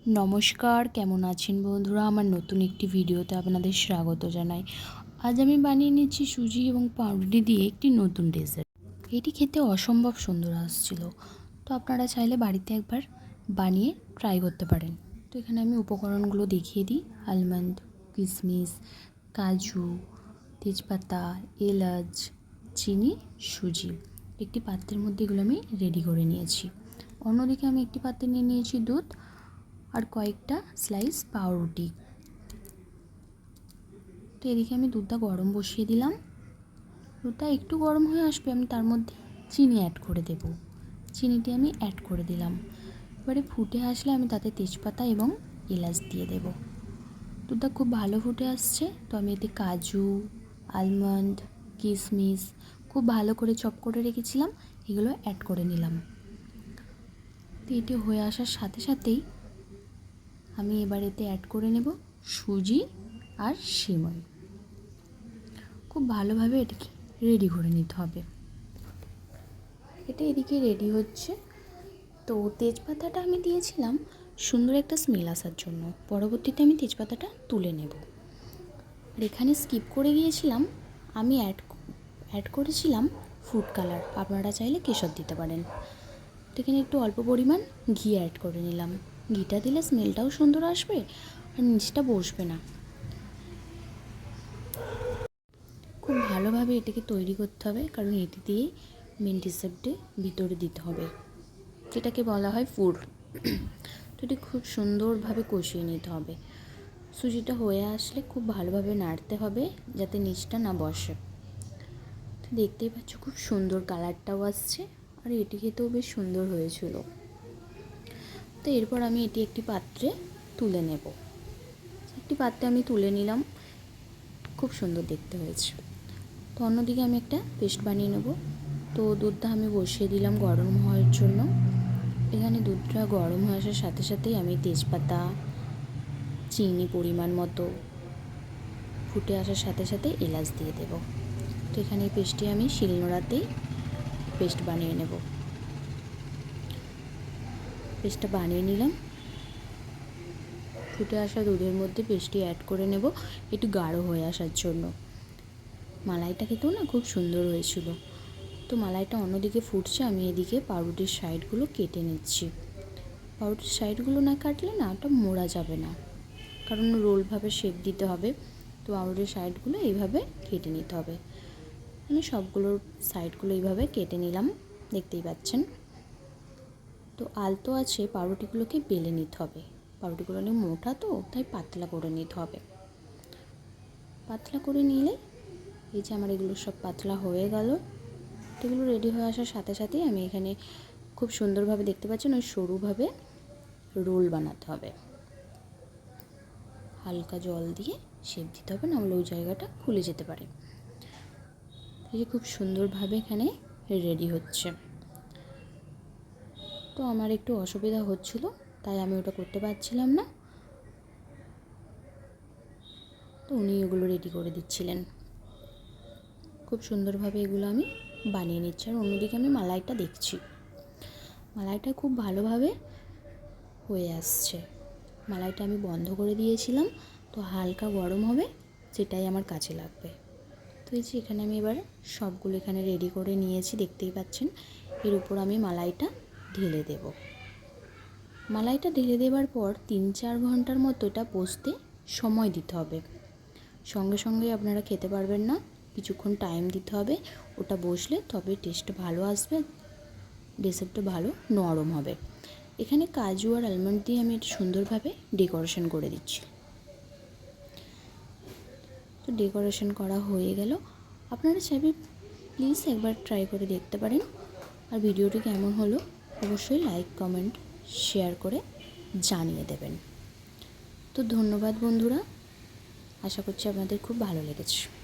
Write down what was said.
নমস্কার, কেমন আছেন বন্ধুরা? আমার নতুন একটি ভিডিওতে আপনাদের স্বাগত জানাই। আজ আমি বানিয়ে নিচ্ছি সুজি এবং পাউরুটি দিয়ে একটি নতুন ডেজার্ট এটি খেতে অসম্ভব সুন্দর আসছিল। তো আপনারা চাইলে বাড়িতে একবার বানিয়ে ট্রাই করতে পারেন। তো এখানে আমি উপকরণগুলো দেখিয়ে দিই। আলমন্ড কিশমিশ কাজু, তেজপাতা, এলাচ, চিনি, সুজি। একটি পাত্রের মধ্যে এগুলো আমি রেডি করে নিয়েছি। অন্যদিকে আমি একটি পাত্রে নিয়ে নিয়েছি দুধ আর কয়েকটা স্লাইস পাউরুটি। তো এদিকে আমি দুধটা গরম বসিয়ে দিলাম। দুধটা একটু গরম হয়ে আসবে, আমি তার মধ্যে চিনি অ্যাড করে দেব। চিনিটি আমি অ্যাড করে দিলাম। এবারে ফুটে আসলে আমি তাতে তেজপাতা এবং এলাচ দিয়ে দেব। দুধটা খুব ভালো ফুটে আসছে, তো আমি এতে কাজু আলমন্ড কিশমিশ খুব ভালো করে চপ করে রেখেছিলাম, এগুলো অ্যাড করে নিলাম। তো এটি হয়ে আসার সাথে সাথেই আমি এবার এতে অ্যাড করে নেব সুজি আর সিমই খুব ভালোভাবে এটাকে রেডি করে নিতে হবে। এটা এদিকে রেডি হচ্ছে। তো তেজপাতাটা আমি দিয়েছিলাম সুন্দর একটা স্মেল আসার জন্য। পরবর্তীতে আমি তেজপাতাটা তুলে নেব। আর এখানে স্কিপ করে গিয়েছিলাম। আমি অ্যাড অ্যাড করেছিলাম ফুড কালার আপনারা চাইলে কেশর দিতে পারেন। তো এখানে একটু অল্প পরিমাণ ঘি অ্যাড করে নিলাম। ঘিটা দিলে স্মেলটাও সুন্দর আসবে আর নিচটা বসবে না। খুব ভালোভাবে এটাকে তৈরি করতে হবে, কারণ এটি দিয়ে মেন ডিসার্টে ভিতরে দিতে হবে, যেটাকে বলা হয় ফুড তো এটি খুব সুন্দরভাবে কষিয়ে নিতে হবে। সুজিটা হয়ে আসলে খুব ভালোভাবে নাড়তে হবে যাতে নিচটা না বসে। তো দেখতেই পাচ্ছ খুব সুন্দর কালারটাও আসছে, আর এটি খেতেও বেশ সুন্দর হয়েছিল। তো এরপর আমি এটি একটি পাত্রে তুলে নেব। একটি পাত্রে আমি তুলে নিলাম। খুব সুন্দর দেখতে হয়েছে। তো অন্যদিকে আমি একটা পেস্ট বানিয়ে নেব। তো দুধটা আমি বসিয়ে দিলাম গরম হওয়ার জন্য। এখানে দুধটা গরম হয়ে আসার সাথে সাথেই আমি তেজপাতা, চিনি পরিমাণ মতো ফুটে আসার সাথে সাথে এলাচ দিয়ে দেব। তো এখানে পেস্টটি আমি শিলনোড়াতেই পেস্ট বানিয়ে নেব। পেস্টটা বানিয়ে নিলাম। ফুটে আসা দুধের মধ্যে পেস্টটি অ্যাড করে নেব একটু গাঢ় হয়ে আসার জন্য। মালাইটা খেতেও না খুব সুন্দর হয়েছিল। তো মালাইটা অন্যদিকে ফুটছে, আমি এদিকে পাউরুটির সাইডগুলো কেটে নিচ্ছি। পাউরুটির সাইডগুলো না কাটলে না ওটা মোড়া যাবে না, কারণ রোলভাবে শেপ দিতে হবে। তো পাউরুটির সাইডগুলো এইভাবে কেটে নিতে হবে। আমি সবগুলোর সাইডগুলো এইভাবে কেটে নিলাম, দেখতেই পাচ্ছেন। তো আলতো আছে, পাউরুটিগুলোকে বেলে নিতে হবে। পাউরুটিগুলো অনেক মোটা তো, তাই পাতলা করে নিতে হবে। পাতলা করে নিলে এই যে আমার এগুলো সব পাতলা হয়ে গেল। তো এগুলো রেডি হয়ে আসার সাথে সাথেই আমি এখানে খুব সুন্দরভাবে দেখতে পাচ্ছেন ওই সরুভাবে রোল বানাতে হবে। হালকা জল দিয়ে শেপ দিতে হবে, নাহলে ওই জায়গাটা খুলে যেতে পারে। এই খুব সুন্দরভাবে এখানে রেডি হচ্ছে। তো আমার একটু অসুবিধা হচ্ছিল, তাই আমি ওটা করতে পারছিলাম না। তো উনি এগুলো রেডি করে দিচ্ছিলেন। খুব সুন্দরভাবে এগুলো আমি বানিয়ে নিচ্ছি। আর অন্যদিকে আমি মালাইটা দেখছি। মালাইটা খুব ভালোভাবে হয়ে আসছে। মালাইটা আমি বন্ধ করে দিয়েছিলাম, তো হালকা গরম হবে, সেটাই আমার কাছে লাগবে। তো এই যে এখানে আমি এবার সবগুলো এখানে রেডি করে নিয়েছি, দেখতেই পাচ্ছেন। এর উপর আমি মালাইটা ঢেলে দেব। মালাইটা ঢেলে দেওয়ার পর তিন চার ঘণ্টার মতো এটা বসতে সময় দিতে হবে। সঙ্গে সঙ্গে আপনারা খেতে পারবেন না, কিছুক্ষণ টাইম দিতে হবে। ওটা বসলে তবে টেস্ট ভালো আসবে ডেসার্টটা ভালো, নরম হবে। এখানে কাজু আর আলমন্ড দিয়ে আমি এটা সুন্দরভাবে ডেকোরেশন করে দিচ্ছি। তো ডেকোরেশন করা হয়ে গেল। আপনারা চাইবে প্লিজ একবার ট্রাই করে দেখতে পারেন। আর ভিডিওটি কেমন হলো অবশ্যই লাইক কমেন্ট শেয়ার করে জানিয়ে দেবেন। তো ধন্যবাদ বন্ধুরা। আশা করছি আপনাদের খুব ভালো লেগেছে।